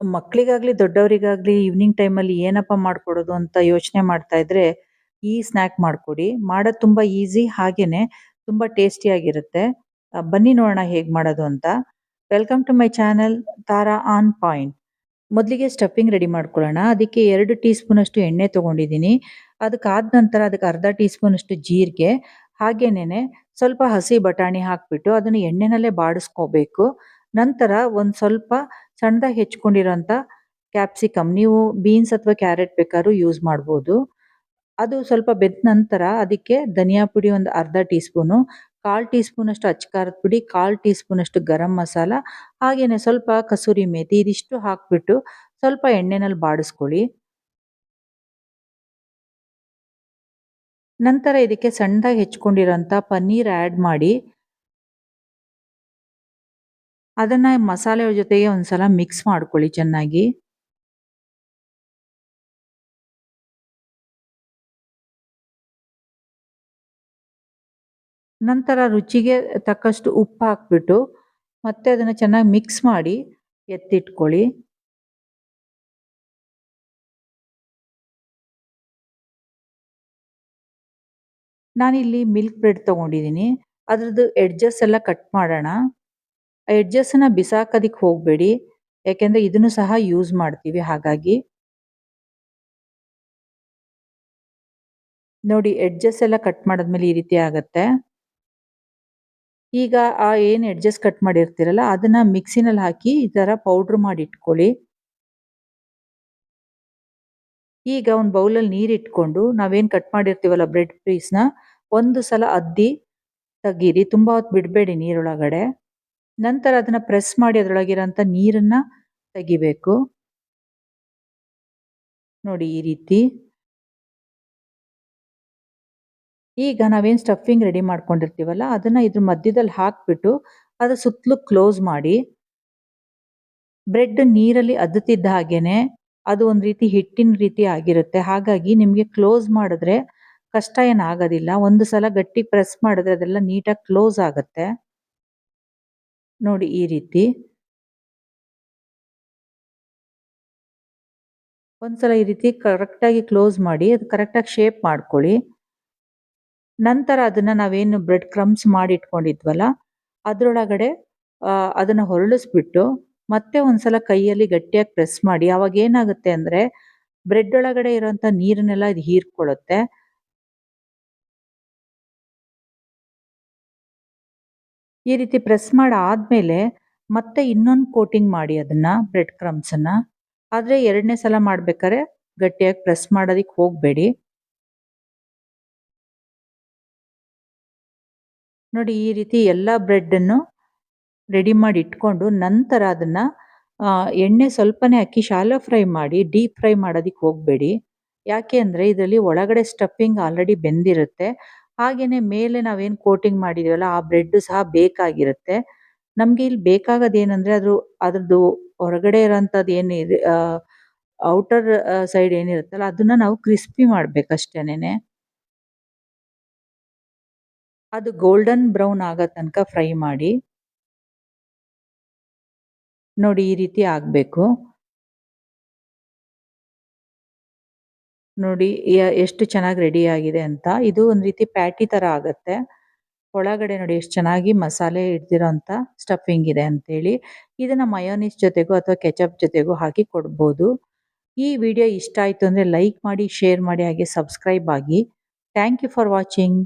ಮಕ್ಕಳಿಗಾಗ್ಲಿ, ದೊಡ್ಡವರಿಗಾಗ್ಲಿ evening ಅಲ್ಲಿ ಏನಪ್ಪ ಮಾಡ್ಕೊಡೋದು ಅಂತ ಯೋಚನೆ ಮಾಡ್ತಾ ಇದ್ರೆ, ಈ ಸ್ನ್ಯಾಕ್ ಮಾಡ್ಕೊಡಿ. ಮಾಡೋದು ತುಂಬಾ ಈಸಿ ಹಾಗೇನೆ ತುಂಬಾ ಟೇಸ್ಟಿ ಆಗಿರುತ್ತೆ ಬನ್ನಿ ನೋಡೋಣ ಹೇಗ್ ಮಾಡೋದು ಅಂತ. Welcome to my channel Tara on point. ಮೊದಲಿಗೆ ಸ್ಟಫಿಂಗ್ ರೆಡಿ ಮಾಡ್ಕೊಳ್ಳೋಣ. ಅದಕ್ಕೆ ಎರಡು ಟೀ ಸ್ಪೂನಷ್ಟು ಎಣ್ಣೆ ತಗೊಂಡಿದ್ದೀನಿ. ಅದಕ್ಕಾದ ನಂತರ ಅದಕ್ಕೆ ಅರ್ಧ ಟೀ ಸ್ಪೂನಷ್ಟು ಜೀರಿಗೆ, ಹಾಗೇನೇನೆ ಸ್ವಲ್ಪ ಹಸಿ ಬಟಾಣಿ ಹಾಕ್ಬಿಟ್ಟು ಅದನ್ನ ಎಣ್ಣೆನಲ್ಲೇ ಬಾಡಿಸ್ಕೋಬೇಕು. ನಂತರ ಒಂದು ಸ್ವಲ್ಪ ಸಣ್ಣದಾಗಿ ಹೆಚ್ಕೊಂಡಿರೋಂಥ ಕ್ಯಾಪ್ಸಿಕಮ್ ನೀವು ಬೀನ್ಸ್ ಅಥವಾ ಕ್ಯಾರೆಟ್ ಬೇಕಾದ್ರೂ ಯೂಸ್ ಮಾಡ್ಬೋದು. ಅದು ಸ್ವಲ್ಪ ಬೆಂದ ನಂತರ ಅದಕ್ಕೆ ಧನಿಯಾ ಪುಡಿ ಒಂದು ಅರ್ಧ ಟೀ ಸ್ಪೂನು, 1/4 ಟೀ ಸ್ಪೂನಷ್ಟು ಅಷ್ಟು ಖಾರದ ಪುಡಿ, 1/4 ಟೀ ಸ್ಪೂನಷ್ಟು ಗರಂ ಮಸಾಲ, ಹಾಗೇನೆ ಸ್ವಲ್ಪ ಕಸೂರಿ ಮೇಥಿ ಇದಿಷ್ಟು ಹಾಕ್ಬಿಟ್ಟು ಸ್ವಲ್ಪ ಎಣ್ಣೆನಲ್ಲಿ ಬಾಡಿಸ್ಕೊಳ್ಳಿ. ನಂತರ ಇದಕ್ಕೆ ಸಣ್ಣದಾಗಿ ಹೆಚ್ಕೊಂಡಿರೋಂಥ ಪನ್ನೀರ್ ಆ್ಯಡ್ ಮಾಡಿ ಅದನ್ನ ಮಸಾಲೆ ಜೊತೆಗೆ ಒಂದ್ಸಲ ಮಿಕ್ಸ್ ಮಾಡ್ಕೊಳ್ಳಿ ಚೆನ್ನಾಗಿ. ನಂತರ ರುಚಿಗೆ ತಕ್ಕಷ್ಟು ಉಪ್ಪು ಹಾಕ್ಬಿಟ್ಟು ಮತ್ತೆ ಅದನ್ನ ಚೆನ್ನಾಗಿ ಮಿಕ್ಸ್ ಮಾಡಿ ಎತ್ತಿಟ್ಕೊಳ್ಳಿ. ನಾನಿಲ್ಲಿ ಮಿಲ್ಕ್ ಬ್ರೆಡ್ ತಗೊಂಡಿದ್ದೀನಿ. ಅದ್ರದ್ದು ಎಡ್ಜಸ್ ಎಲ್ಲ ಕಟ್ ಮಾಡೋಣ. ಆ ನ ಬಿಸಾಕೋದಕ್ಕೆ ಹೋಗಬೇಡಿ. ಯಾಕೆಂದ್ರೆ ಇದನ್ನು ಸಹ ಯೂಸ್ ಮಾಡ್ತೀವಿ ಹಾಗಾಗಿ. ನೋಡಿ ಎಡ್ಜಸ್ ಎಲ್ಲ ಕಟ್ ಮಾಡಿದ್ಮೇಲೆ ಈ ರೀತಿ ಆಗತ್ತೆ. ಈಗ ಆ ಏನು ಎಡ್ಜಸ್ ಕಟ್ ಮಾಡಿರ್ತೀರಲ್ಲ, ಅದನ್ನ ಮಿಕ್ಸಿನಲ್ಲಿ ಹಾಕಿ ಈ ಥರ ಪೌಡರ್ ಮಾಡಿ ಇಟ್ಕೊಳ್ಳಿ. ಈಗ ಒಂದು ಬೌಲಲ್ಲಿ ನೀರಿಟ್ಕೊಂಡು ನಾವೇನು ಕಟ್ ಮಾಡಿರ್ತೀವಲ್ಲ ಬ್ರೆಡ್ ಪೀಸ್‌ನ, ಒಂದು ಸಲ ಅದ್ದಿ ತೆಗೀರಿ. ತುಂಬ ಹೊತ್ತು ಬಿಡಬೇಡಿ ನೀರೊಳಗಡೆ. ನಂತರ ಅದನ್ನ ಪ್ರೆಸ್ ಮಾಡಿ ಅದರೊಳಗಿರೋಂಥ ನೀರನ್ನ ತೆಗಿಬೇಕು. ನೋಡಿ ಈ ರೀತಿ. ಈಗ ನಾವೇನು ಸ್ಟಫಿಂಗ್ ರೆಡಿ ಮಾಡ್ಕೊಂಡಿರ್ತೀವಲ್ಲ, ಅದನ್ನ ಇದ್ರ ಮಧ್ಯದಲ್ಲಿ ಹಾಕ್ಬಿಟ್ಟು ಅದ್ರ ಸುತ್ತಲೂ ಕ್ಲೋಸ್ ಮಾಡಿ. ಬ್ರೆಡ್ ನೀರಲ್ಲಿ ಅದ್ದುತ್ತಿದ್ದ ಹಾಗೇನೆ ಅದು ಒಂದು ರೀತಿ ಹಿಟ್ಟಿನ ರೀತಿ ಆಗಿರುತ್ತೆ. ಹಾಗಾಗಿ ನಿಮಗೆ ಕ್ಲೋಸ್ ಮಾಡಿದ್ರೆ ಕಷ್ಟ ಏನಾಗೋದಿಲ್ಲ ಒಂದು ಸಲ ಗಟ್ಟಿ ಪ್ರೆಸ್ ಮಾಡಿದ್ರೆ ಅದೆಲ್ಲ ನೀಟಾಗಿ ಕ್ಲೋಸ್ ಆಗತ್ತೆ. ನೋಡಿ ಈ ರೀತಿ. ಒಂದ್ಸಲ ಈ ರೀತಿ ಕರೆಕ್ಟಾಗಿ ಕ್ಲೋಸ್ ಮಾಡಿ, ಅದು ಕರೆಕ್ಟಾಗಿ ಶೇಪ್ ಮಾಡ್ಕೊಳ್ಳಿ. ನಂತರ ಅದನ್ನ ನಾವೇನು ಬ್ರೆಡ್ ಕ್ರಮ್ಸ್ ಮಾಡಿ ಇಟ್ಕೊಂಡಿದ್ವಲ್ಲ ಅದ್ರೊಳಗಡೆ ಅದನ್ನ ಹೊರಳಿಸ್ಬಿಟ್ಟು ಮತ್ತೆ ಒಂದ್ಸಲ ಕೈಯಲ್ಲಿ ಗಟ್ಟಿಯಾಗಿ ಪ್ರೆಸ್ ಮಾಡಿ. ಅವಾಗ ಏನಾಗುತ್ತೆ ಅಂದ್ರೆ ಬ್ರೆಡ್ ಒಳಗಡೆ ಇರೋಂಥ ನೀರನ್ನೆಲ್ಲ ಇದು ಹೀರ್ಕೊಳ್ಳುತ್ತೆ. ಈ ರೀತಿ ಪ್ರೆಸ್ ಮಾಡಾದ್ಮೇಲೆ ಮತ್ತೆ ಇನ್ನೊಂದು ಕೋಟಿಂಗ್ ಮಾಡಿ ಅದನ್ನ ಬ್ರೆಡ್ ಕ್ರಮ್ಸನ್ನ. ಆದ್ರೆ ಎರಡನೇ ಸಲ ಮಾಡ್ಬೇಕಾದ್ರೆ ಗಟ್ಟಿಯಾಗಿ ಪ್ರೆಸ್ ಮಾಡೋದಿಕ್ ಹೋಗಬೇಡಿ. ನೋಡಿ ಈ ರೀತಿ ಎಲ್ಲ ಬ್ರೆಡ್ಡನ್ನು ರೆಡಿ ಮಾಡಿ ಇಟ್ಕೊಂಡು ನಂತರ ಅದನ್ನ ಎಣ್ಣೆ ಸ್ವಲ್ಪನೇ ಹಾಕಿ ಶಾಲೋ ಫ್ರೈ ಮಾಡಿ ಡೀಪ್ ಫ್ರೈ ಮಾಡೋದಕ್ಕೆ ಹೋಗಬೇಡಿ. ಯಾಕೆ ಅಂದ್ರೆ ಇದರಲ್ಲಿ ಒಳಗಡೆ ಸ್ಟಫಿಂಗ್ ಆಲ್ರೆಡಿ ಬೆಂದಿರುತ್ತೆ. ಹಾಗೇನೆ ಮೇಲೆ ನಾವೇನು ಕೋಟಿಂಗ್ ಮಾಡಿದೀವಲ್ಲ, ಆ ಬ್ರೆಡ್ ಸಹ ಬೇಕಾಗಿರುತ್ತೆ. ನಮ್ಗೆ ಇಲ್ಲಿ ಬೇಕಾಗೋದೇನಂದ್ರೆ ಅದು, ಅದ್ರದ್ದು ಹೊರಗಡೆ ಏನಿದೆ ಅ ಔಟರ್ ಸೈಡ್ ಏನಿರುತ್ತಲ್ಲ, ಅದನ್ನ ನಾವು ಕ್ರಿಸ್ಪಿ ಮಾಡ್ಬೇಕಷ್ಟೇನೆ ಅದು ಗೋಲ್ಡನ್ ಬ್ರೌನ್ ಆಗೋ ತನಕ ಫ್ರೈ ಮಾಡಿ. ನೋಡಿ ಈ ರೀತಿ ಆಗ್ಬೇಕು. ನೋಡಿ ಎಷ್ಟು ಚೆನ್ನಾಗಿ ರೆಡಿ ಆಗಿದೆ ಅಂತ. ಇದು ಒಂದು ರೀತಿ ಪ್ಯಾಟಿ ತರ ಆಗುತ್ತೆ ಒಳಗಡೆ ನೋಡಿ ಎಷ್ಟು ಚೆನ್ನಾಗಿ ಮಸಾಲೆ ಹಿಡ್ದಿರೋಂಥ ಸ್ಟಫಿಂಗ್ ಇದೆ ಅಂತೇಳಿ. ಇದನ್ನ ಮಯೋನೀಸ್ ಜೊತೆಗೂ ಅಥವಾ ಕೆಚಪ್ ಜೊತೆಗೂ ಹಾಕಿ ಕೊಡ್ಬೋದು. ಈ ವಿಡಿಯೋ ಇಷ್ಟ ಆಯ್ತು ಅಂದ್ರೆ ಲೈಕ್ ಮಾಡಿ, ಶೇರ್ ಮಾಡಿ ಹಾಗೆ ಸಬ್ಸ್ಕ್ರೈಬ್ ಆಗಿ. Thank you for watching.